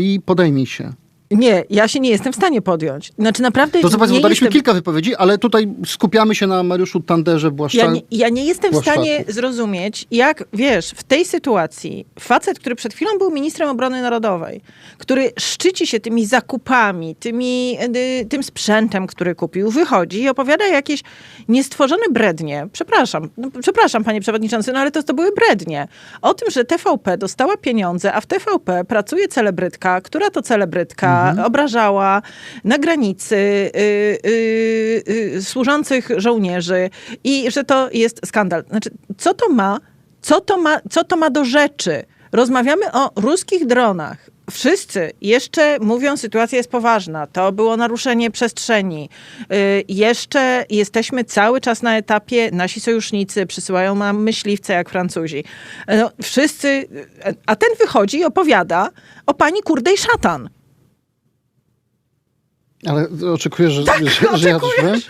i podejmij się. Nie, ja się nie jestem w stanie podjąć. Znaczy naprawdę To nie daliśmy jestem... kilka wypowiedzi, ale tutaj skupiamy się na Mariuszu Tanderze Błaszcza. Ja nie, ja nie jestem w stanie zrozumieć, jak, wiesz, w tej sytuacji facet, który przed chwilą był ministrem obrony narodowej, który szczyci się tymi zakupami, tymi, y, tym sprzętem, który kupił, wychodzi i opowiada jakieś niestworzone brednie. Przepraszam, no, przepraszam panie przewodniczący, no ale to, to były brednie. O tym, że TVP dostała pieniądze, a w TVP pracuje celebrytka, która to celebrytka obrażała na granicy y, y, y, służących żołnierzy i że to jest skandal. Znaczy, co to ma, co to ma, co to ma do rzeczy? Rozmawiamy o ruskich dronach. Wszyscy jeszcze mówią, sytuacja jest poważna. To było naruszenie przestrzeni. Y, jeszcze jesteśmy cały czas na etapie, nasi sojusznicy przysyłają nam myśliwce jak Francuzi. No, wszyscy, y, a ten wychodzi i opowiada o pani kurdej szatan. Ale oczekuję, że, Tak, że, że ja coś oczekujesz. powiem.